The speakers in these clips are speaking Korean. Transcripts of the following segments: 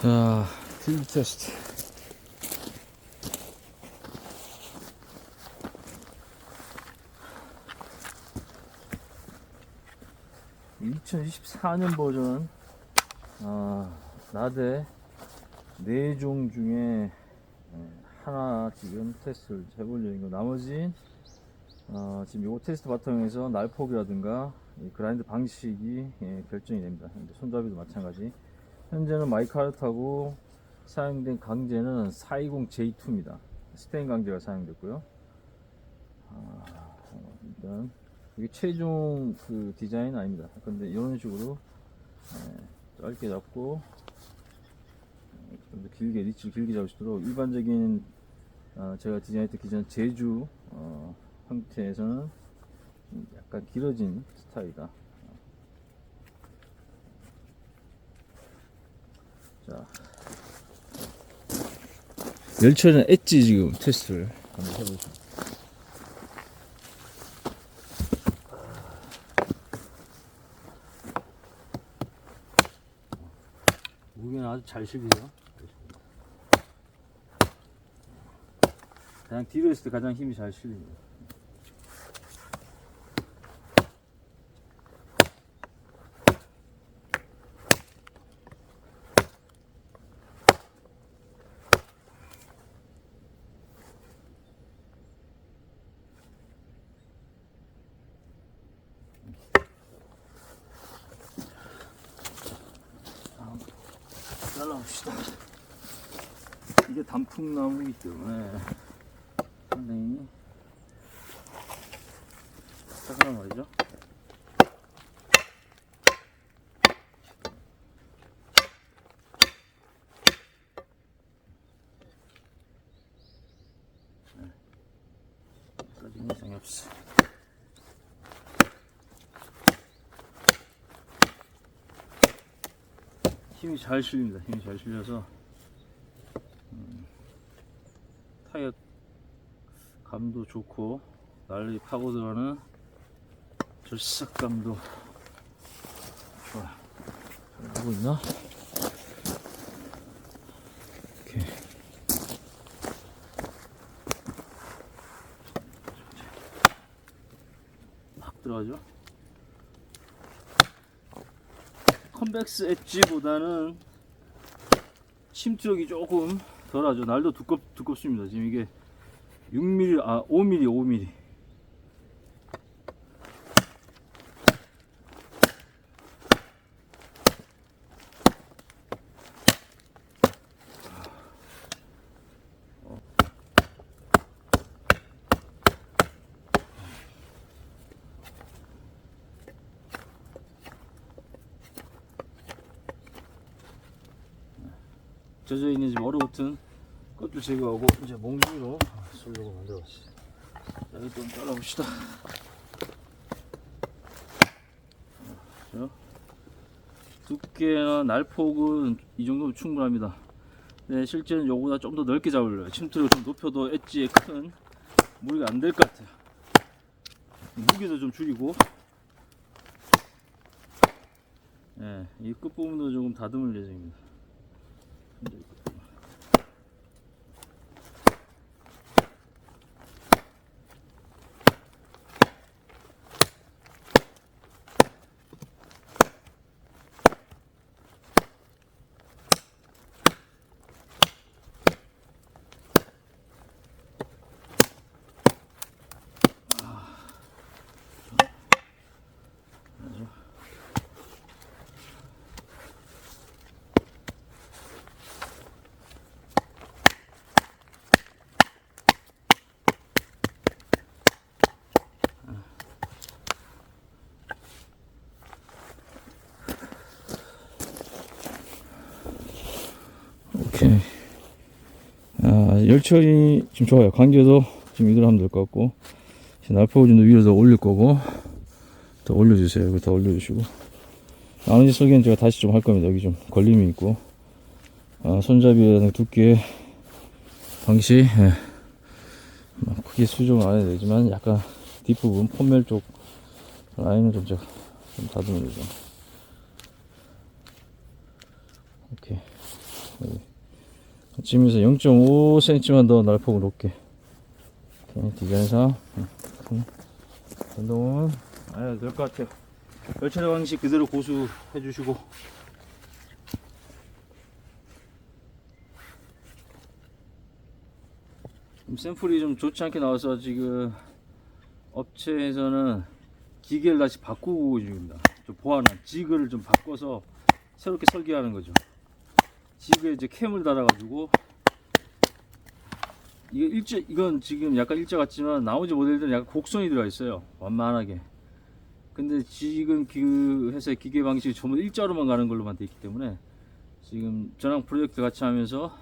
자, 필드 테스트. (2024년) 버전 아 나대 네종 중에 예, 하나 지금 테스트를 해볼 예정이고 나머지 어, 지금 요거 테스트 바탕에서 날폭이라든가 이 그라인드 방식이 예, 결정이 됩니다. 손잡이도 마찬가지. 현재는 마이카르타고 사용된 강제는 420J2입니다. 스테인 강제가 사용됐고요. 아, 어, 일단 이게 최종 그 디자인은 아닙니다. 근데 이런 식으로 예, 짧게 잡고 좀 더 길게 리치를 길게 있도록 일반적인 어, 제가 디자인했던 기존 제주 어, 형태에서는 약간 길어진 스타일이다. 자, 열철은 엣지 지금 테스트를 한번 해보죠. 무게는 아주 잘 실리죠. 그냥 뒤로 했을 때 가장 힘이 잘 실립니다. 이게 단풍나무이기 때문에 상당히 딱딱한 말이죠. 네. 힘이 잘 실립니다. 힘이 잘 실려서 음, 타이어 감도 좋고 날리 파고 들어가는 절삭감도 좋아. 하고 있나? 이렇게 팍 들어가죠. 컨벡스 엣지보다는 침투력이 조금 덜 하죠. 날도 두껍 두껍습니다. 지금 이게 6mm 아 5mm 5mm. 젖어 있는 지금 얼어붙은 것도 제거하고 이제 몽둥이로 쏠려고. 자, 이거 좀 잘라봅시다. 자, 두께나 날폭은 이 정도면 충분합니다. 네, 실제는 요거보다 좀 더 넓게 잡으려요. 침투를 좀 높여도 엣지에 큰 무리가 안 될 것 같아요. 무게도 좀 줄이고, 예, 이 끝부분도 조금 다듬을 예정입니다. Thank you. 오케이. 아, 열철이 지금 좋아요. 관계도 지금 이대로 하면 될 것 같고, 날포진도 위로 더 올릴 거고, 더 올려주세요. 여기 더 올려주시고. 나머지 설계는 제가 다시 좀 할 겁니다. 여기 좀 걸림이 있고, 아, 손잡이의 두께, 방식, 예. 뭐 크게 수정을 안 해도 되지만, 약간 뒷부분, 폰멜 쪽 라인을 좀 제가 좀 다듬어주죠. 오케이. 지 금에서 0.5cm만 더 날폭을. 오케이, 디자인상. 응, 운동은 안 해도 될것 같아요. 열차례 방식 그대로 고수해 주시고. 좀 샘플이 좀 좋지 않게 나와서 지금 업체에서는 기계를 다시 바꾸고 중입니다. 좀 보완한 지그를 좀 바꿔서 새롭게 설계하는 거죠. 지그에 이제 캠을 달아가지고 이게 일자 이건 지금 약간 일자 같지만 나머지 모델들은 약간 곡선이 들어가 있어요. 완만하게. 근데 지금 그 회사의 기계 방식이 전부 일자로만 가는 걸로만 돼 있기 때문에 지금 저랑 프로젝트 같이 하면서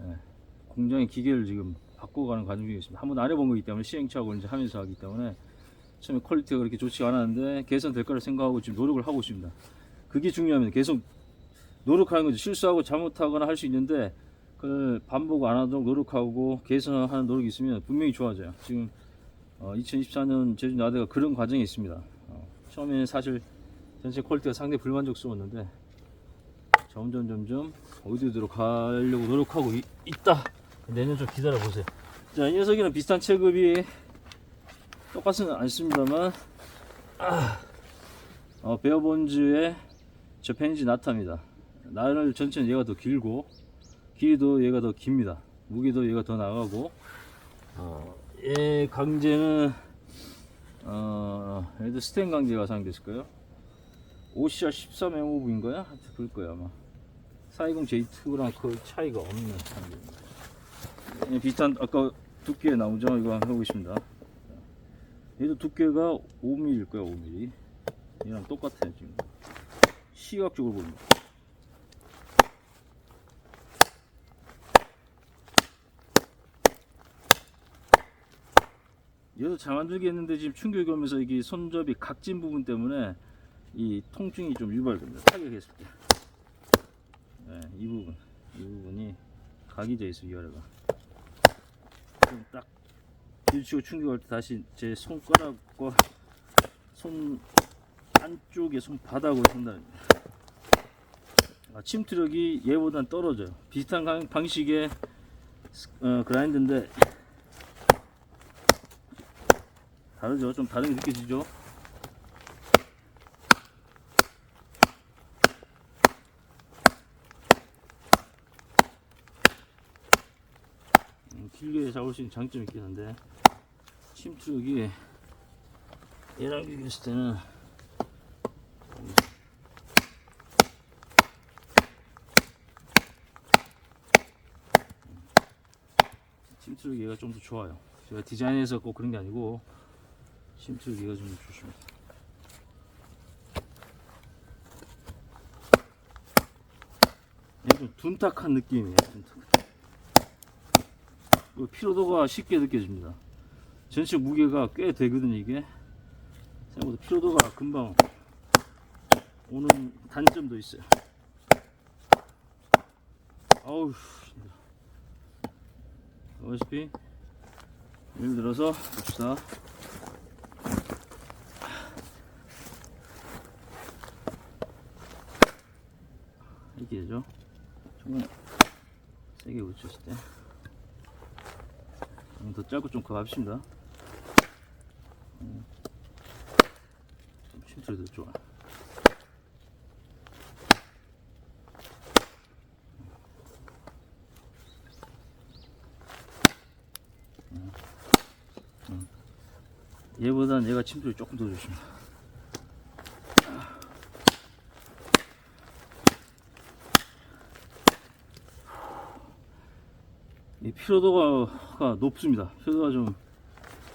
예, 공장의 기계를 지금 바꿔가는 과정 중에 있습니다. 한번 안 해본 거기 때문에 시행착오를 이제 하면서 하기 때문에 처음에 퀄리티가 그렇게 좋지가 않았는데 개선될 거라 생각하고 지금 노력을 하고 있습니다. 그게 중요합니다. 계속 노력하는 거죠. 실수하고 잘못하거나 할 수 있는데 그걸 반복 안 하도록 노력하고 개선하는 노력이 있으면 분명히 좋아져요. 지금 어, 2024년 제주 나대가 그런 과정이 있습니다. 어, 처음에는 사실 전체 퀄리티가 상당히 불만족스러웠는데 점점 점점 어디로 가려고 노력하고 이- 있다. 내년 좀 기다려 보세요. 자, 이 녀석이랑 비슷한 체급이 똑같지는 않습니다만 아, 어, 베어본즈의 저펜지 나타입니다. 날을 전체는 얘가 더 길고 길이도 얘가 더 깁니다. 무게도 얘가 더 나가고 어, 얘 강제는 어, 얘도 스텐 강제가 사용됐을 거예요. OCR 13M5인가요? 하여튼 그럴 거예요 아마. 420J2랑 거의 차이가 없는 상태입니다. 예, 비슷한 아까 두께의 나무죠. 이거 한번 해보겠습니다. 얘도 두께가 5mm일 거야 5mm. 얘랑 똑같아요 지금. 시각적으로 보면. 얘도 잘 만들게 했는데 지금 충격이 오면서 이게 손잡이 각진 부분 때문에 이 통증이 좀 유발됩니다. 타격했을 때. 네, 이 부분, 이 부분이 각이 져 있어 위아래가. 좀딱 들치고 충격할 때 다시 제 손가락과 손 안쪽에 손바닥으로 상단합니다. 아, 침투력이 얘보단 떨어져요. 비슷한 강- 방식의 스- 어, 그라인드인데 다르죠. 좀 다르게 느껴지죠. 음, 길게 잡을 수 있는 장점이 있긴 한데 침투력이 얘랑 비교했을 때는 침투력 얘가 좀 더 좋아요. 제가 디자인해서 꼭 그런 게 아니고 얘가 좀 좋습니다. 얘좀 둔탁한 느낌이에요. 그리고 피로도가 쉽게 느껴집니다. 전체 무게가 꽤 되거든요 이게. 생각보다 피로도가 금방 오는 단점도 있어요. 아우. 보시피 예를 들어서 봅시다. 이렇게 되죠. 조금 세게 붙였을 때. 음, 더 짧고 좀 가합시다. 음, 좀 침투도 좋아. 얘보단 얘가 침투를 조금 더 좋습니다. 이 피로도가 높습니다. 피로도가 좀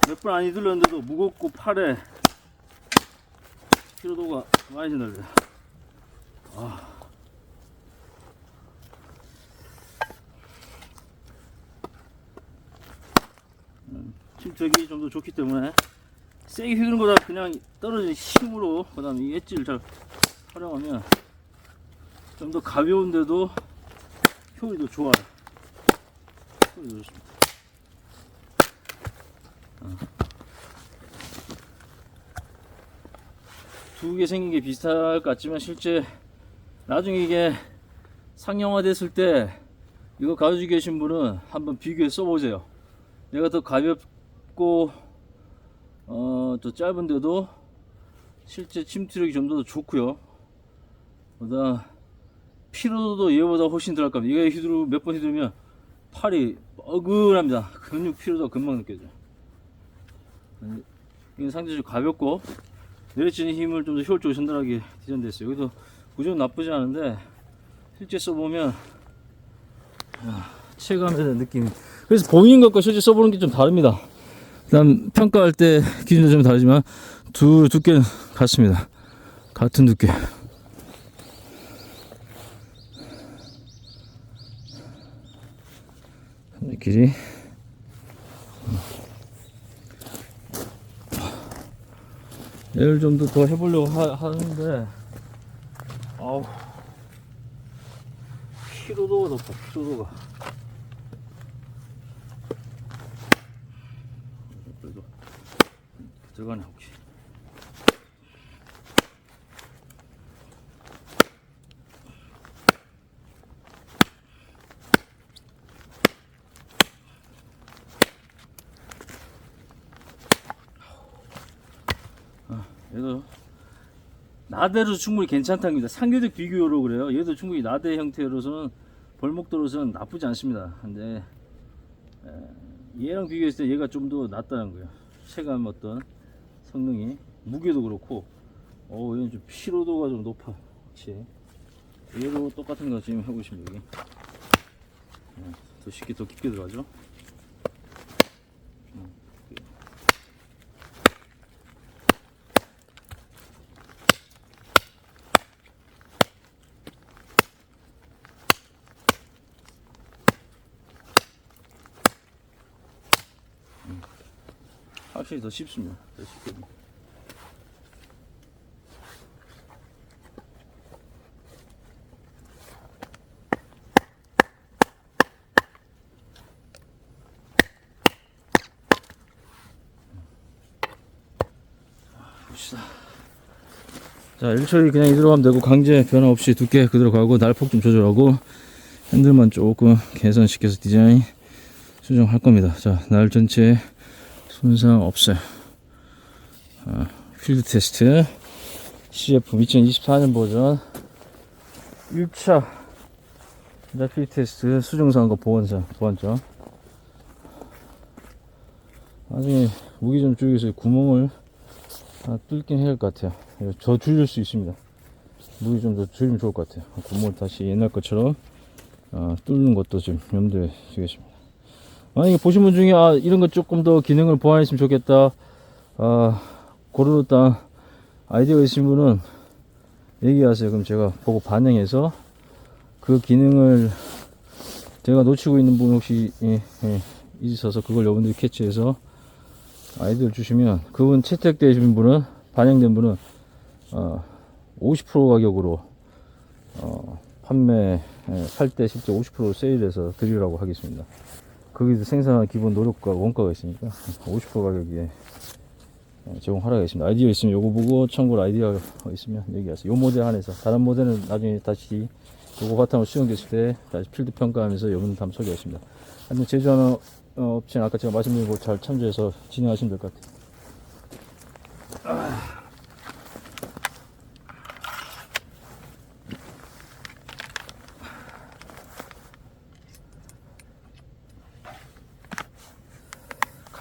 몇 번 안 이들렸는데도 무겁고 팔에 피로도가 많이 전달돼요. 아. 음, 침투력이 좀 더 좋기 때문에 세게 휘두는 것보다 그냥 떨어지는 힘으로 그 다음에 이 엣지를 잘 활용하면 좀 더 가벼운데도 효율도 좋아요. 두 개 생긴 게 비슷할 것 같지만 실제 나중에 이게 상용화 됐을 때 이거 가지고 계신 분은 한번 비교해 써보세요. 얘가 더 가볍고 어, 또 짧은데도 실제 침투력이 좀 더 좋고요. 그다음 피로도도 얘보다 훨씬 덜할 겁니다. 이거 휘두르 몇 번 휘두르면 팔이 어근합니다. 근육 피로도 금방 느껴져요. 이건 상대적으로 가볍고 내려치는 힘을 좀 더 효율적으로 전달하게 디자인됐어요. 여기도 구조는 나쁘지 않은데 실제 써보면 아, 체감에 대한 느낌이 그래서 보이는 것과 실제 써보는 게 좀 다릅니다. 일단 평가할 때 기준도 좀 다르지만 두 두께는 같습니다. 같은 두께. 길이 얘를 좀더더 해보려고 하, 하는데 아우. 피로도가 높아 피로도가. 그래도 들어가네 혹시 얘도 나대로 충분히 괜찮다는 겁니다. 상대적 비교로 그래요. 얘도 충분히 나대 형태로서는 벌목도로서는 나쁘지 않습니다. 근데 에, 얘랑 비교했을 때 얘가 좀 더 낫다는 거예요. 체감 어떤 성능이 무게도 그렇고 어 얘는 좀 피로도가 좀 높아. 확실히 얘도 똑같은 거 지금 해보시면 여기 어, 더 쉽게 더 깊게 들어가죠. 확실히 더 쉽습니다. 더 쉽게. 봅시다. 자, 일처리 그냥 이대로 가면 되고 강제 변화 없이 두께 그대로 가고 날폭 좀 조절하고 핸들만 조금 개선시켜서 디자인 수정할 겁니다. 자, 날 전체 손상 없어요. 아, 필드 테스트 CF 2024년 버전 1차 자, 필드 테스트 수정사항과 보완사 보완점 나중에 무기 좀 줄여서 구멍을 아, 뚫긴 해야 할 것 같아요. 저 줄일 수 있습니다. 무기 좀 더 줄이면 좋을 것 같아요. 구멍을 다시 옛날 것처럼 아, 뚫는 것도 좀 염두에 두겠습니다. 만약에 보신 분 중에 아 이런 것 조금 더 기능을 보완했으면 좋겠다 아 고르다 아이디어가 있으신 분은 얘기하세요 그럼 제가 보고 반영해서 그 기능을 제가 놓치고 있는 분 혹시 예, 예, 있어서 그걸 여러분들이 캐치해서 아이디어를 주시면 그분 채택되신 분은 반영된 분은 어, 50% 가격으로 어, 판매 할때 실제 50% 세일해서 드리라고 하겠습니다. 거기도 생산한 기본 노력과 원가가 있으니까 50% 가격에 어, 제공하라겠습니다. 아이디어 있으면 요거 보고 참고로 아이디어 있으면 얘기하세요. 요 모델 한해서 다른 모델은 나중에 다시 요거 바탕으로 수정됐을 때 다시 필드 평가하면서 여러분들 한번 소개하겠습니다. 하여튼 제조하는 어, 업체는 아까 제가 말씀드린 거 잘 참조해서 진행하시면 될 것 같아요.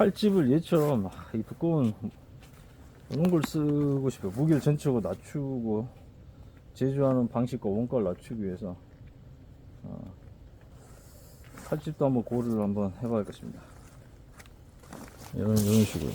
칼집을 얘처럼 아, 이 두꺼운 이런 걸 쓰고 싶어요. 무게를 전체적으로 낮추고 제조하는 방식과 원가를 낮추기 위해서 어, 칼집도 한번 고려를 한번 해봐야겠습니다. 이런 이런 식으로.